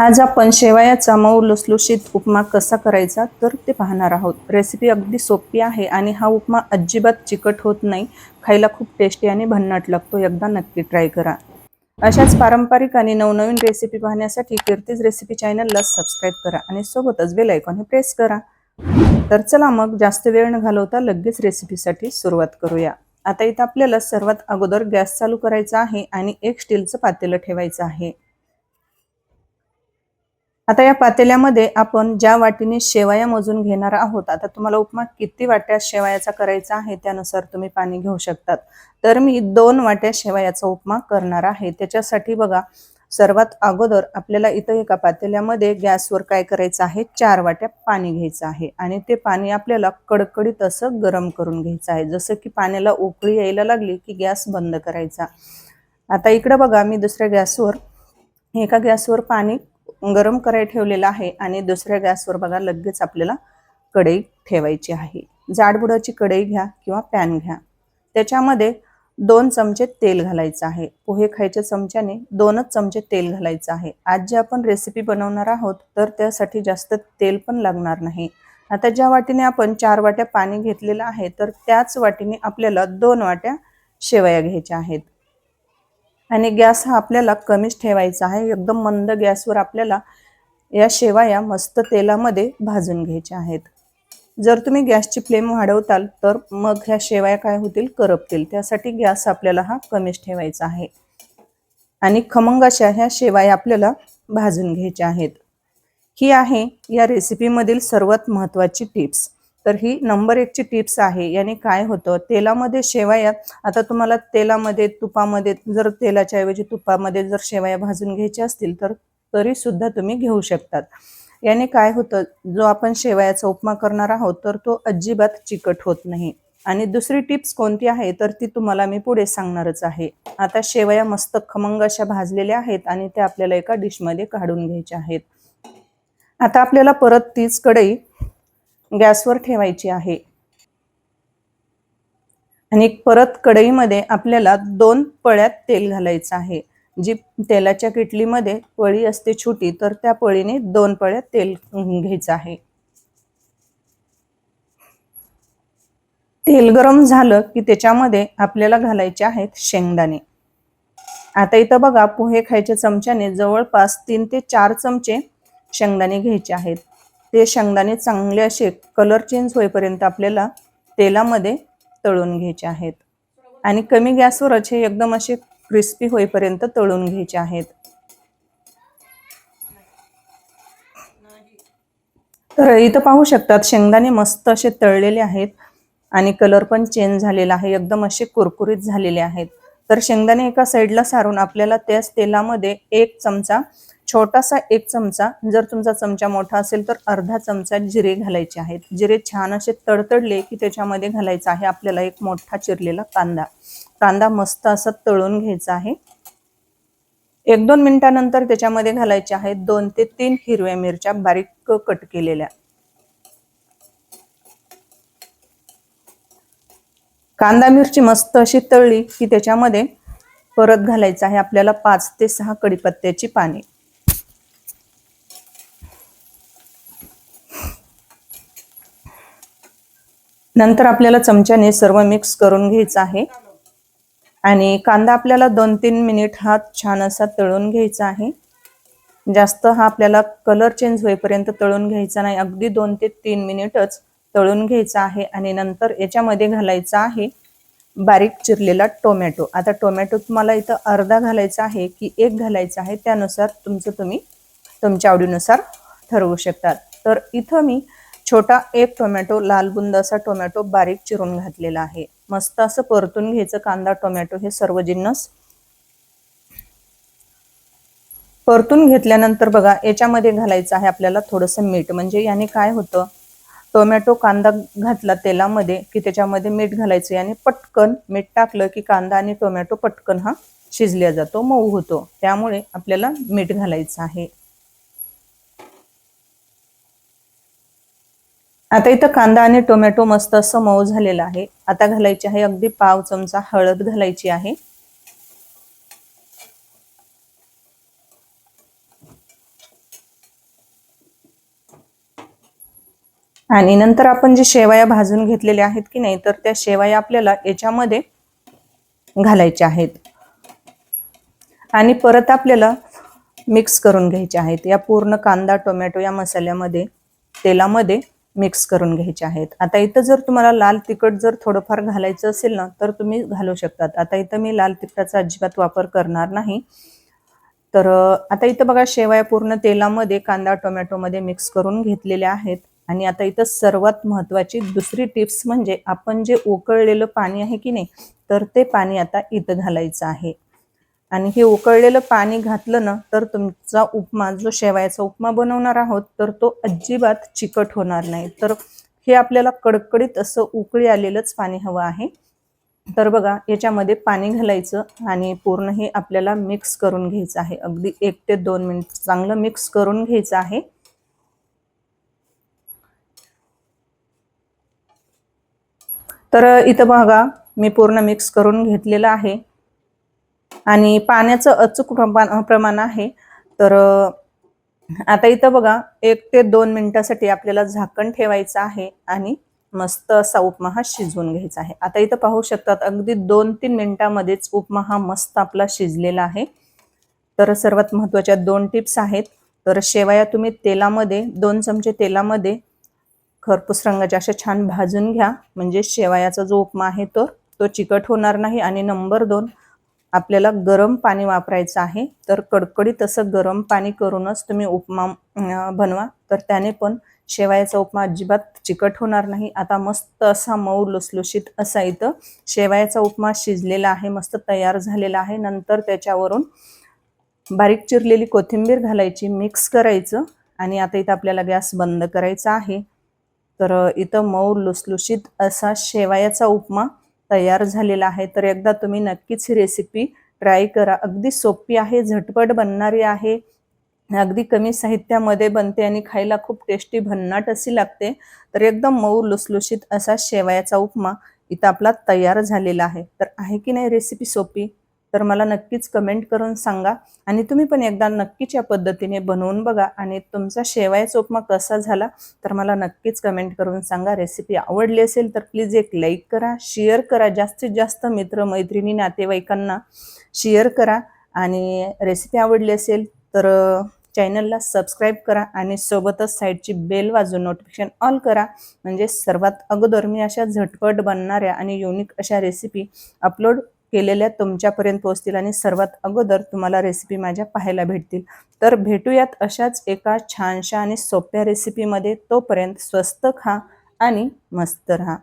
आज आपण शेवयाचा मऊ लुसलुशीत उपमा कसा करायचा तर ते पाहणार आहोत. रेसिपी अगदी सोपी आहे आणि हा उपमा अजिबात चिकट होत नाही. खायला खूप टेस्टी आणि भन्नाट लागतो. एकदा नक्की ट्राय करा. अशाच पारंपरिक आणि नवनवीन रेसिपी पाहण्यासाठी कीर्तीज रेसिपी चॅनलला सबस्क्राईब करा आणि सोबतच बेल आयकॉन प्रेस करा. तर चला मग जास्त वेळ न घालवता लगेच रेसिपीसाठी सुरुवात करूया. आता इथं आपल्याला सर्वात अगोदर गॅस चालू करायचा आहे आणि एक स्टीलचं पातेलं ठेवायचं आहे. आता या पातेल्यामध्ये आपण ज्या वाटीने शेवया मोजून घेणार आहोत आता तुम्हाला उपमा किती वाट्या शेवयाचा करायचा आहे त्यानुसार तुम्ही पाणी घेऊ शकतात. तर मी दोन वाट्या शेवयाचा उपमा करणार आहे. त्याच्यासाठी बघा सर्वात अगोदर आपल्याला इथं एका पातेल्यामध्ये गॅसवर काय करायचं आहे? चार वाट्या पाणी घ्यायचं आहे. आणि ते पाणी आपल्याला कडकडीत असं गरम करून घ्यायचं आहे. जसं की पाण्याला उकळी यायला लागली की गॅस बंद करायचा. आता इकडं बघा मी दुसऱ्या गॅसवर एका गॅसवर पाणी गरम कराय ठेवलेला आहे आणि दुसऱ्या गॅसवर बघा लगेच आपल्याला कढई ठेवायची आहे. जाडबुडाची कढई घ्या किंवा पॅन घ्या. त्याच्यामध्ये दोन चमचे तेल घालायचं आहे. पोहे खायच्या चमच्याने दोनच चमचे तेल घालायचं आहे. आज जे आपण रेसिपी बनवणार आहोत तर त्यासाठी जास्त तेल पण लागणार नाही. आता ज्या वाटीने आपण चार वाट्या पाणी घेतलेलं आहे तर त्याच वाटीने आपल्याला दोन वाट्या शेवया घ्यायच्या आहेत. आणि गॅस हा आपल्याला कमीच ठेवायचा आहे. एकदम मंद गॅसवर आपल्याला या शेवया मस्त तेलामध्ये भाजून घ्यायच्या आहेत. जर तुम्ही गॅसची फ्लेम वाढवताल तर मग ह्या शेवया काय होतील? करपतील. त्यासाठी गॅस आपल्याला हा कमीच ठेवायचा आहे. आणि खमंग अशा ह्या शेवया आपल्याला भाजून घ्यायच्या आहेत. ही आहे या रेसिपीमधील सर्वात महत्त्वाची टिप्स तर ही नंबर एकची टिप्स आहे. याने काय होतं? तेलामध्ये शेवया आता तुम्हाला तेलामध्ये तुपामध्ये जर तेलाच्या ऐवजी तुपामध्ये जर शेवया भाजून घ्यायच्या असतील तर तरी सुद्धा तुम्ही घेऊ शकतात. याने काय होतं? जो आपण शेवयाचा उपमा करणार आहोत तर तो अजिबात चिकट होत नाही. आणि दुसरी टिप्स कोणती आहे? तर ती तुम्हाला मी पुढे सांगणारच आहे. आता शेवया मस्त खमंग अशा भाजलेल्या आहेत आणि त्या आपल्याला एका डिशमध्ये काढून घ्यायच्या आहेत. आता आपल्याला परत तीच कढई गॅसवर ठेवायची आहे. आणि परत कढईमध्ये आपल्याला दोन पळ्यात तेल घालायचं आहे. जी तेलाच्या किटलीमध्ये पळी असते छोटी तर त्या पळीने दोन पळ्यात तेल घ्यायचं आहे. तेल गरम झालं की त्याच्यामध्ये आपल्याला घालायचे आहेत शेंगदाणे. आता इथं बघा पोहे खायच्या चमच्याने जवळपास तीन ते चार चमचे शेंगदाणे घ्यायचे आहेत. ते शेंगदाणे चांगले असे कलर चेंज होईपर्यंत आपल्याला तेलामध्ये तळून घ्यायचे आहेत. आणि कमी गॅसवरच हे एकदम असे क्रिस्पी होईपर्यंत तळून घ्यायचे आहेत. तर इथं पाहू शकतात शेंगदाणे मस्त असे तळलेले आहेत आणि कलर पण चेंज झालेला आहे एकदम असे कुरकुरीत झालेले आहेत. तर शेंगदाणे एका साईडला सारून आपल्याला त्याच तेलामध्ये एक चमचा छोटासा एक चमचा जर तुमचा चमचा मोठा असेल तर अर्धा चमचा जिरे घालायचे आहेत. जिरे छान असे तडतडले की त्याच्यामध्ये घालायचा आहे आपल्याला एक मोठा चिरलेला कांदा. कांदा मस्त असा तळून घ्यायचा आहे. एक दोन मिनिटानंतर त्याच्यामध्ये घालायचे आहेत दोन ते तीन हिरव्या मिरच्या बारीक कट केलेल्या. कांदा मिरची मस्त अशी तळली की त्याच्यामध्ये परत घालायचं आहे आपल्याला पाच ते सहा कडीपत्त्याची पाने. नंतर आपल्याला चमच्याने सर्व मिक्स करून घ्यायचं आहे. आणि कांदा आपल्याला दोन तीन मिनिट हा छान असा तळून घ्यायचा आहे. जास्त हा आपल्याला कलर चेंज होईपर्यंत तळून घ्यायचा नाही. अगदी दोन ते तीन मिनिटच तळून घ्यायचा आहे. आणि नंतर याच्यामध्ये घालायचा आहे बारीक चिरलेला टोमॅटो. आता टोमॅटो तुम्हाला इथं अर्धा घालायचा आहे की एक घालायचा आहे त्यानुसार तुमचं तुम्ही तुमच्या आवडीनुसार ठरवू शकतात तर इथं मी छोटा एक टोमॅटो लाल बुंद असा टोमॅटो बारीक चिरून घातलेला आहे. मस्त असं परतून घ्यायचं कांदा टोमॅटो हे सर्व जिन्नस. परतून घेतल्यानंतर बघा याच्यामध्ये घालायचं आहे आपल्याला थोडंसं मीठ. म्हणजे याने काय होतं टोमॅटो कांदा घातला तेलामध्ये की त्याच्यामध्ये मीठ घालायचं याने पटकन मीठ टाकलं की कांदा आणि टोमॅटो पटकन हा शिजल्या जातो मऊ होतो. त्यामुळे आपल्याला मीठ घालायचं आहे. आता इथं कांदा आणि टोमॅटो मस्त असं मऊ झालेला आहे. आता घालायची आहे अगदी पाव चमचा हळद घालायची आहे. आणि नंतर आपण जे शेवाया भाजून घेतलेल्या आहेत की नाही तर त्या शेवाया आपल्याला याच्यामध्ये घालायच्या आहेत. आणि परत आपल्याला मिक्स करून घ्यायचे आहेत. या पूर्ण कांदा टोमॅटो या मसाल्यामध्ये तेलामध्ये मिक्स करून घ्यायचे आहेत. आता इथं जर तुम्हाला लाल तिखट जर थोडंफार घालायचं असेल ना तर तुम्ही घालू शकतात. आता इथं मी लाल तिखटाचा अजिबात वापर करणार नाही. तर आता इथं बघा शेवया पूर्ण तेलामध्ये कांदा टोमॅटोमध्ये मिक्स करून घेतलेल्या आहेत. आणि आता इथं सर्वात महत्वाची दुसरी टिप्स म्हणजे आपण जे उकळलेलं पाणी आहे की नाही तर ते पाणी आता इथं घालायचं आहे. आणि हे उकळलेलं पाणी घातलं ना तर तुमचा उपमा जो शेवयाचा उपमा बनवणार आहोत तर तो अजिबात चिकट होणार नाही. तर हे आपल्याला कडकडीत असं उकळी आलेलंच पाणी हवं आहे. तर बघा याच्यामध्ये पाणी घालायचं आणि पूर्ण हे आपल्याला मिक्स करून घ्यायचं आहे. अगदी एक ते दोन मिनिट चांगलं मिक्स करून घ्यायचं आहे. तर इथं बघा मी पूर्ण मिक्स करून घेतलेलं आहे. आणि पाण्याचं अचूक प्रमाण आहे. तर आता इथं बघा एक ते दोन मिनिटासाठी आपल्याला झाकण ठेवायचं आहे आणि मस्त असा उपमा हा शिजवून घ्यायचा आहे. आता इथं पाहू शकतात अगदी दोन तीन मिनिटामध्येच उपमा हा मस्त आपला शिजलेला आहे. तर सर्वात महत्त्वाच्या दोन टिप्स आहेत. तर शेवया तुम्ही तेलामध्ये दोन चमचे तेलामध्ये खरपूस रंगाच्या अशा छान भाजून घ्या. म्हणजे शेवयाचा जो उपमा आहे तो तो चिकट होणार नाही. आणि नंबर दोन आपल्याला गरम पाणी वापरायचं आहे तर कडकडीत असं गरम पाणी करूनच तुम्ही उपमा बनवा. तर त्याने पण शेवायाचा उपमा अजिबात चिकट होणार नाही. आता मस्त असा मऊ लुसलुशीत असा इथं शेवायाचा उपमा शिजलेला आहे मस्त तयार झालेला आहे. नंतर त्याच्यावरून बारीक चिरलेली कोथिंबीर घालायची मिक्स करायचं आणि आता इथं आपल्याला गॅस बंद करायचा आहे. तर इथं मऊ लुसलुशीत असा शेवायाचा उपमा तयार झालेला आहे तर एकदा तुम्ही नक्कीच ही रेसिपी ट्राय करा. अगदी सोपी आहे झटपट बनणारी आहे. अगदी कमी साहित्यामध्ये बनते आणि खायला खूप टेस्टी भन्नाट अशी लागते. तर एकदम मऊ लुसलुशीत असा शेवयाचा उपमा इथं आपला तयार झालेला आहे. तर आहे की नाही रेसिपी सोपी? तर मला नक्कीच कमेंट करून सांगा. आणि तुम्ही पण एकदा नक्कीच या पद्धतीने बनवून बघा. आणि तुमचा शेवायचा उपमा कसा झाला तर मला नक्कीच कमेंट करून सांगा. रेसिपी आवडली असेल तर प्लीज एक लाईक करा शेअर करा. जास्तीत जास्त मित्र मैत्रिणी नातेवाईकांना शेअर करा. आणि रेसिपी आवडली असेल तर चॅनलला सबस्क्राईब करा. आणि सोबतच साईडची बेल वाजून नोटिफिकेशन ऑल करा. म्हणजे सर्वात अगोदर मी अशा झटपट बनणाऱ्या आणि युनिक अशा रेसिपी अपलोड केलेल्या तुमच्यापर्यंत पोहोचतील आणि सर्वात अगोदर तुम्हाला रेसिपी माझ्या पाहायला भेटतील. तर भेटूयात अशाच एका छानशा आणि सोप्या रेसिपीमध्ये तोपर्यंत स्वस्त खा आणि मस्त राहा.